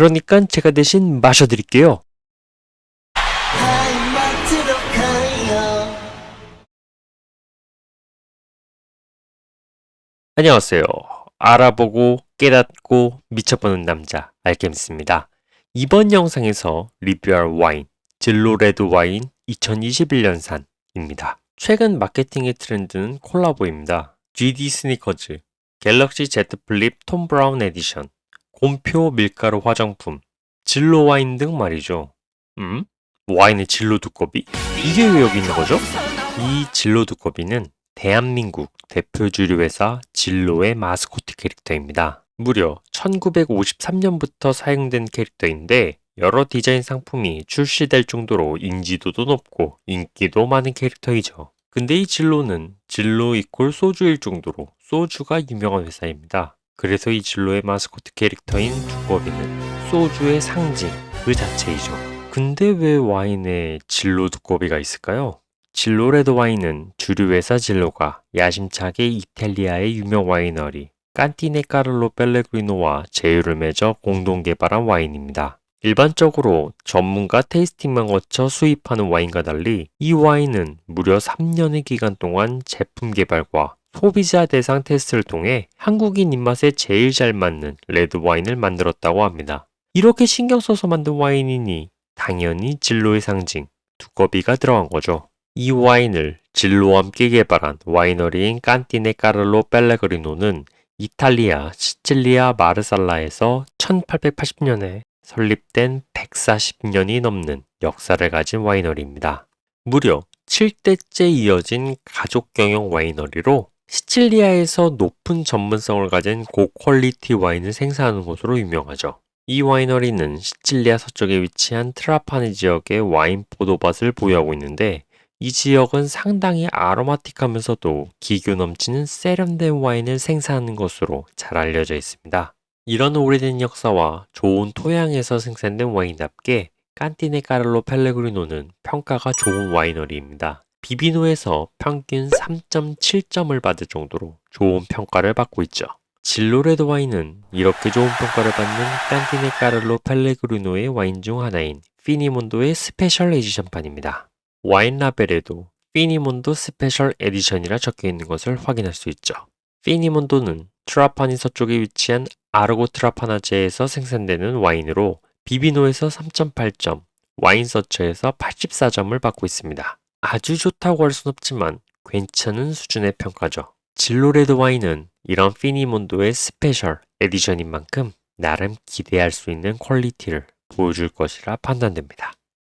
그러니까 제가 대신 마셔드릴게요. 안녕하세요. 알아보고 깨닫고 미쳐보는 남자 알겜스입니다. 이번 영상에서 리뷰할 와인 진로 레드 와인 2021년산입니다. 최근 마케팅의 트렌드는 콜라보입니다. GD 스니커즈, 갤럭시 Z 플립 톰 브라운 에디션, 곰표 밀가루 화장품, 진로 와인 등 말이죠. 음? 와인의 진로 두꺼비? 이게 왜 여기 있는 거죠? 이 진로 두꺼비는 대한민국 대표 주류 회사 진로의 마스코트 캐릭터입니다. 무려 1953년부터 사용된 캐릭터인데 여러 디자인 상품이 출시될 정도로 인지도도 높고 인기도 많은 캐릭터이죠. 근데 이 진로는 진로 이꼴 소주일 정도로 소주가 유명한 회사입니다. 그래서 이 진로의 마스코트 캐릭터인 두꺼비는 소주의 상징 그 자체이죠. 근데 왜 와인에 진로 두꺼비가 있을까요? 진로 레드 와인은 주류 회사 진로가 야심차게 이탈리아의 유명 와이너리 깐티네 까를로 펠레그리노와 제휴를 맺어 공동 개발한 와인입니다. 일반적으로 전문가 테이스팅만 거쳐 수입하는 와인과 달리 이 와인은 무려 3년의 기간 동안 제품 개발과 소비자 대상 테스트를 통해 한국인 입맛에 제일 잘 맞는 레드 와인을 만들었다고 합니다. 이렇게 신경 써서 만든 와인이니 당연히 진로의 상징 두꺼비가 들어간 거죠. 이 와인을 진로와 함께 개발한 와이너리인 깐티네 까를로 펠레그리노는 이탈리아 시칠리아 마르살라에서 1880년에 설립된 140년이 넘는 역사를 가진 와이너리입니다. 무려 7대째 이어진 가족 경영 와이너리로 시칠리아에서 높은 전문성을 가진 고퀄리티 와인을 생산하는 곳으로 유명하죠. 이 와이너리는 시칠리아 서쪽에 위치한 트라파니 지역의 와인 포도밭을 보유하고 있는데 이 지역은 상당히 아로마틱하면서도 기교 넘치는 세련된 와인을 생산하는 것으로 잘 알려져 있습니다. 이런 오래된 역사와 좋은 토양에서 생산된 와인답게 깐티네 까를로 펠레그리노는 평가가 좋은 와이너리입니다. 비비노에서 평균 3.7점을 받을 정도로 좋은 평가를 받고 있죠. 진로레드 와인은 이렇게 좋은 평가를 받는 깐티네 까를로 펠레그리노의 와인 중 하나인 피니몬도의 스페셜 에디션판입니다. 와인 라벨에도 피니몬도 스페셜 에디션이라 적혀 있는 것을 확인할 수 있죠. 피니몬도는 트라파니 서쪽에 위치한 아르고 트라파나제에서 생산되는 와인으로 비비노에서 3.8점, 와인 서처에서 84점을 받고 있습니다. 아주 좋다고 할 순 없지만 괜찮은 수준의 평가죠. 진로레드 와인은 이런 피니몬도의 스페셜 에디션인 만큼 나름 기대할 수 있는 퀄리티를 보여줄 것이라 판단됩니다.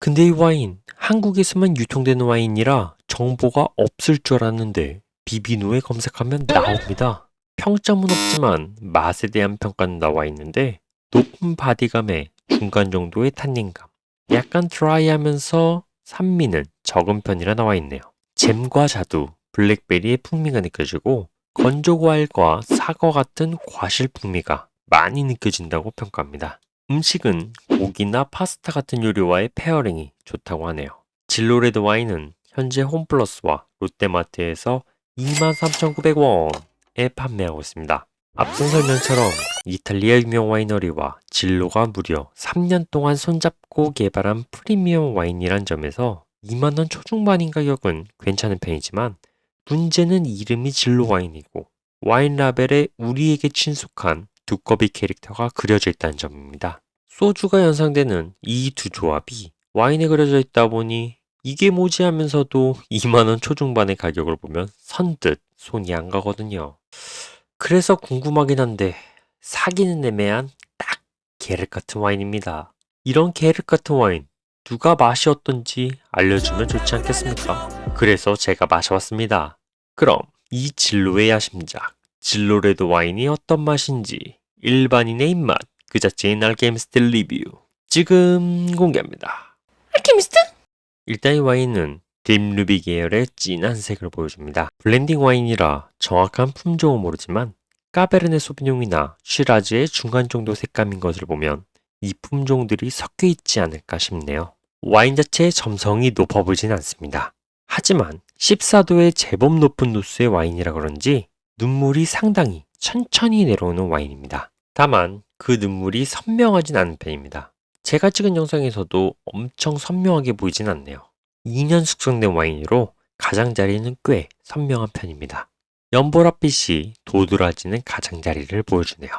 근데 이 와인 한국에서만 유통되는 와인이라 정보가 없을 줄 알았는데 비비노에 검색하면 나옵니다. 평점은 없지만 맛에 대한 평가는 나와 있는데 높은 바디감에 중간 정도의 탄닌감, 약간 드라이하면서 산미는 적은 편이라 나와 있네요. 잼과 자두, 블랙베리의 풍미가 느껴지고 건조 과일과 사과 같은 과실 풍미가 많이 느껴진다고 평가합니다. 음식은 고기나 파스타 같은 요리와의 페어링이 좋다고 하네요. 진로레드 와인은 현재 홈플러스와 롯데마트에서 23,900원에 판매하고 있습니다. 앞선 설명처럼 이탈리아 유명 와이너리와 진로가 무려 3년 동안 손잡고 개발한 프리미엄 와인이란 점에서 2만원 초중반인 가격은 괜찮은 편이지만 문제는 이름이 진로 와인이고 와인 라벨에 우리에게 친숙한 두꺼비 캐릭터가 그려져 있다는 점입니다. 소주가 연상되는 이 두 조합이 와인에 그려져 있다 보니 이게 뭐지 하면서도 2만원 초중반의 가격을 보면 선뜻 손이 안 가거든요. 그래서 궁금하긴 한데 사기는 애매한 딱 계륵 같은 와인입니다. 이런 계륵 같은 와인 누가 맛이 어떤지 알려주면 좋지 않겠습니까? 그래서 제가 마셔봤습니다. 그럼 이 진로의 야심작 진로레드 와인이 어떤 맛인지 일반인의 입맛 그 자체인 알케미스트 리뷰 지금 공개합니다. 알케미스트? 일단 이 와인은 딥루비 계열의 진한 색을 보여줍니다. 블렌딩 와인이라 정확한 품종은 모르지만 까베르네 소비뇽이나 쉬라즈의 중간 정도 색감인 것을 보면 이 품종들이 섞여 있지 않을까 싶네요. 와인 자체의 점성이 높아 보이진 않습니다. 하지만 14도의 제법 높은 도수의 와인이라 그런지 눈물이 상당히 천천히 내려오는 와인입니다. 다만 그 눈물이 선명하진 않은 편입니다. 제가 찍은 영상에서도 엄청 선명하게 보이진 않네요. 2년 숙성된 와인으로 가장자리는 꽤 선명한 편입니다. 연보라빛이 도드라지는 가장자리를 보여주네요.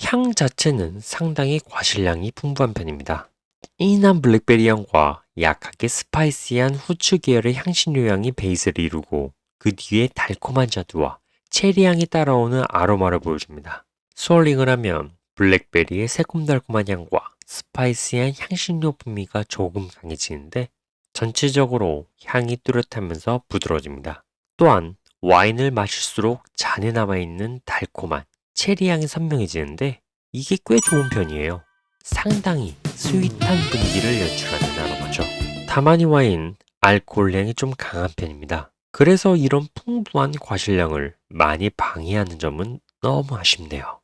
향 자체는 상당히 과실량이 풍부한 편입니다. 진한 블랙베리 향과 약하게 스파이시한 후추 계열의 향신료 향이 베이스를 이루고 그 뒤에 달콤한 자두와 체리 향이 따라오는 아로마를 보여줍니다. 스월링을 하면 블랙베리의 새콤달콤한 향과 스파이시한 향신료 풍미가 조금 강해지는데 전체적으로 향이 뚜렷하면서 부드러워집니다. 또한 와인을 마실수록 잔에 남아있는 달콤한 체리 향이 선명해지는데 이게 꽤 좋은 편이에요. 상당히 스윗한 분위기를 연출하는 아로마죠. 다만 이 와인 알코올량이 좀 강한 편입니다. 그래서 이런 풍부한 과실량을 많이 방해하는 점은 너무 아쉽네요.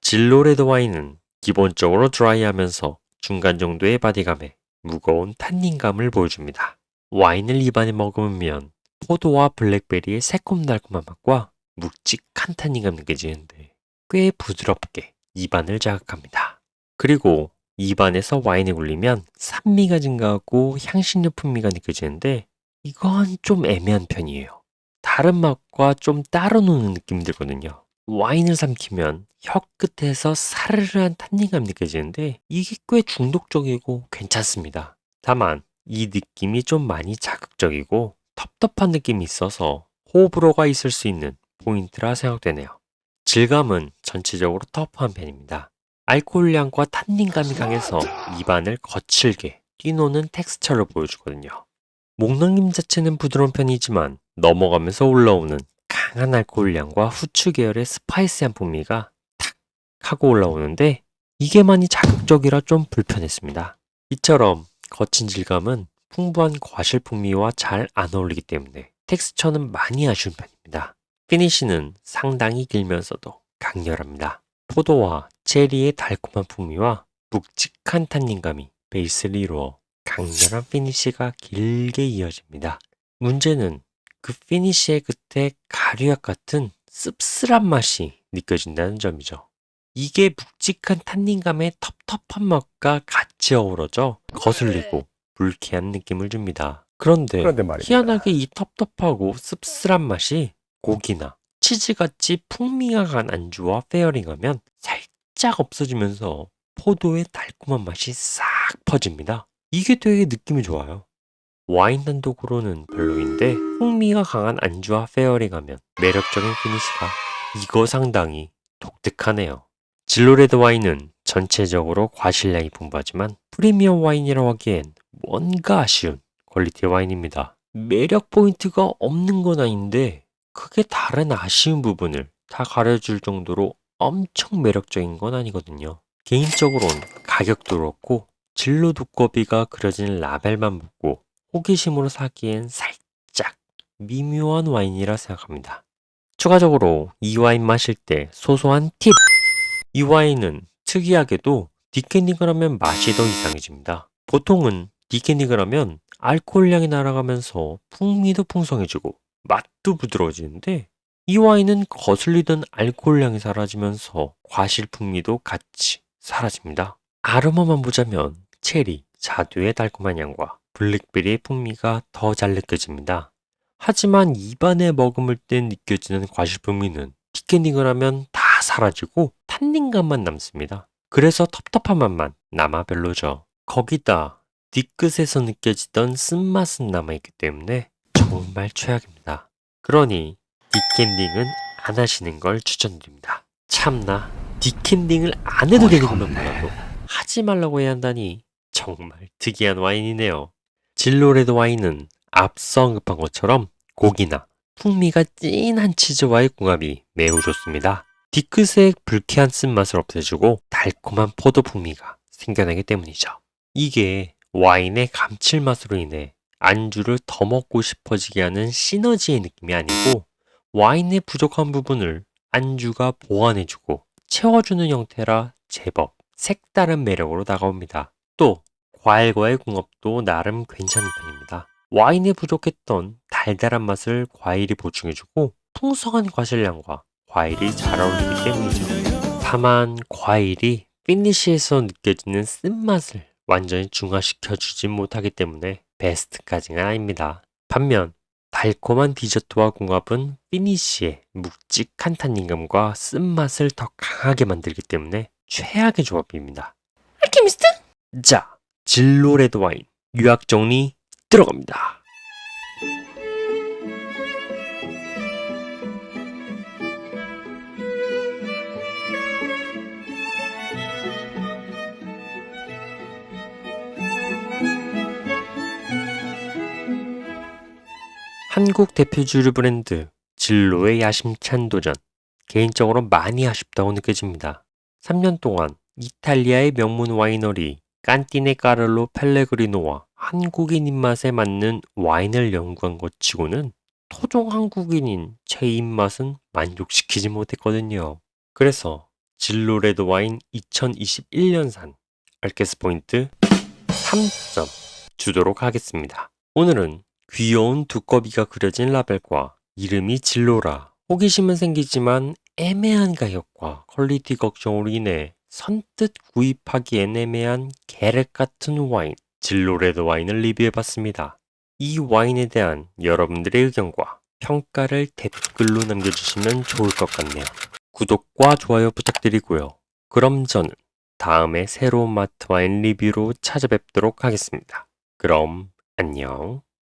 진로레드 와인은 기본적으로 드라이하면서 중간 정도의 바디감에 무거운 탄닌감을 보여줍니다. 와인을 입안에 머금으면 포도와 블랙베리의 새콤달콤한 맛과 묵직한 탄닌감 느껴지는데 꽤 부드럽게 입안을 자극합니다. 그리고 입안에서 와인에 굴리면 산미가 증가하고 향신료 풍미가 느껴지는데 이건 좀 애매한 편이에요. 다른 맛과 좀 따로 노는 느낌이 들거든요. 와인을 삼키면 혀 끝에서 사르르한 탄닌감이 느껴지는데 이게 꽤 중독적이고 괜찮습니다. 다만 이 느낌이 좀 많이 자극적이고 텁텁한 느낌이 있어서 호불호가 있을 수 있는 포인트라 생각되네요. 질감은 전체적으로 터프한 편입니다. 알코올량과 탄닌감이 강해서 입안을 거칠게 뛰노는 텍스처를 보여주거든요. 목넘김 자체는 부드러운 편이지만 넘어가면서 올라오는 강한 알코올량과 후추 계열의 스파이스한 풍미가 탁 하고 올라오는데 이게 많이 자극적이라 좀 불편했습니다. 이처럼 거친 질감은 풍부한 과실 풍미와 잘 안 어울리기 때문에 텍스처는 많이 아쉬운 편입니다. 피니쉬는 상당히 길면서도 강렬합니다. 포도와 체리의 달콤한 풍미와 묵직한 탄닌감이 베이스를 이루어 강렬한 피니쉬가 길게 이어집니다. 문제는 그 피니쉬의 끝에 가루약 같은 씁쓸한 맛이 느껴진다는 점이죠. 이게 묵직한 탄닌감의 텁텁한 맛과 같이 어우러져 거슬리고 불쾌한 느낌을 줍니다. 그런데, 그런데. 희한하게 이 텁텁하고 씁쓸한 맛이 고기나 치즈같이 풍미가 강한 안주와 페어링하면 살짝 없어지면서 포도의 달콤한 맛이 싹 퍼집니다. 이게 되게 느낌이 좋아요. 와인 단독으로는 별로인데 풍미가 강한 안주와 페어링하면 매력적인 피니시가 이거 상당히 독특하네요. 진로레드 와인은 전체적으로 과실량이 풍부하지만 프리미엄 와인이라고 하기엔 뭔가 아쉬운 퀄리티 와인입니다. 매력 포인트가 없는 건 아닌데 크게 다른 아쉬운 부분을 다 가려줄 정도로 엄청 매력적인 건 아니거든요. 개인적으로는 가격도 그렇고 진로 두꺼비가 그려진 라벨만 보고 호기심으로 사기엔 살짝 미묘한 와인이라 생각합니다. 추가적으로 이 와인 마실 때 소소한 팁! 이 와인은 특이하게도 디캐닝을 하면 맛이 더 이상해집니다. 보통은 디캐닝을 하면 알코올량이 날아가면서 풍미도 풍성해지고 맛도 부드러워지는데 이 와인은 거슬리던 알코올량이 사라지면서 과실 풍미도 같이 사라집니다. 아로마만 보자면 체리, 자두의 달콤한 향과 블랙베리의 풍미가 더 잘 느껴집니다. 하지만 입안에 머금을 때 느껴지는 과실 풍미는 디캐닝을 하면 다 사라지고 탄닌감만 남습니다. 그래서 텁텁한 맛만 남아 별로죠. 거기다 뒤끝에서 느껴지던 쓴맛은 남아있기 때문에 정말 최악입니다. 그러니 디캔딩은 안 하시는 걸 추천드립니다. 참나 디캔딩을 안 해도 되는 것만 몰라도 하지 말라고 해야 한다니 정말 특이한 와인이네요. 진로레드 와인은 앞서 언급한 것처럼 고기나 풍미가 진한 치즈와의 궁합이 매우 좋습니다. 뒤끝의 불쾌한 쓴맛을 없애주고 달콤한 포도 풍미가 생겨나기 때문이죠. 이게 와인의 감칠맛으로 인해 안주를 더 먹고 싶어지게 하는 시너지의 느낌이 아니고 와인의 부족한 부분을 안주가 보완해주고 채워주는 형태라 제법 색다른 매력으로 다가옵니다. 또 과일과의 궁합도 나름 괜찮은 편입니다. 와인에 부족했던 달달한 맛을 과일이 보충해주고 풍성한 과실량과 과일이 잘 어울리기 때문이죠. 다만 과일이 피니쉬에서 느껴지는 쓴맛을 완전히 중화시켜주지 못하기 때문에 베스트까지는 아닙니다. 반면 달콤한 디저트와 궁합은 피니쉬의 묵직한 탄닌감과 쓴맛을 더 강하게 만들기 때문에 최악의 조합입니다. 알케미스트? 자, 진로 레드 와인 유학 정리 들어갑니다. 한국 대표 주류 브랜드 진로의 야심찬 도전. 개인적으로 많이 아쉽다고 느껴집니다. 3년 동안 이탈리아의 명문 와이너리 깐티네 까를로 펠레그리노와 한국인 입맛에 맞는 와인을 연구한 것 치고는 토종 한국인인 제 입맛은 만족시키지 못했거든요. 그래서 진로 레드 와인 2021년산 알케스 포인트 3점 주도록 하겠습니다. 오늘은 귀여운 두꺼비가 그려진 라벨과 이름이 진로라 호기심은 생기지만 애매한 가격과 퀄리티 걱정으로 인해 선뜻 구입하기엔 애매한 계륵 같은 와인 진로 레드 와인을 리뷰해봤습니다. 이 와인에 대한 여러분들의 의견과 평가를 댓글로 남겨주시면 좋을 것 같네요. 구독과 좋아요 부탁드리고요. 그럼 저는 다음에 새로운 마트 와인 리뷰로 찾아뵙도록 하겠습니다. 그럼 안녕.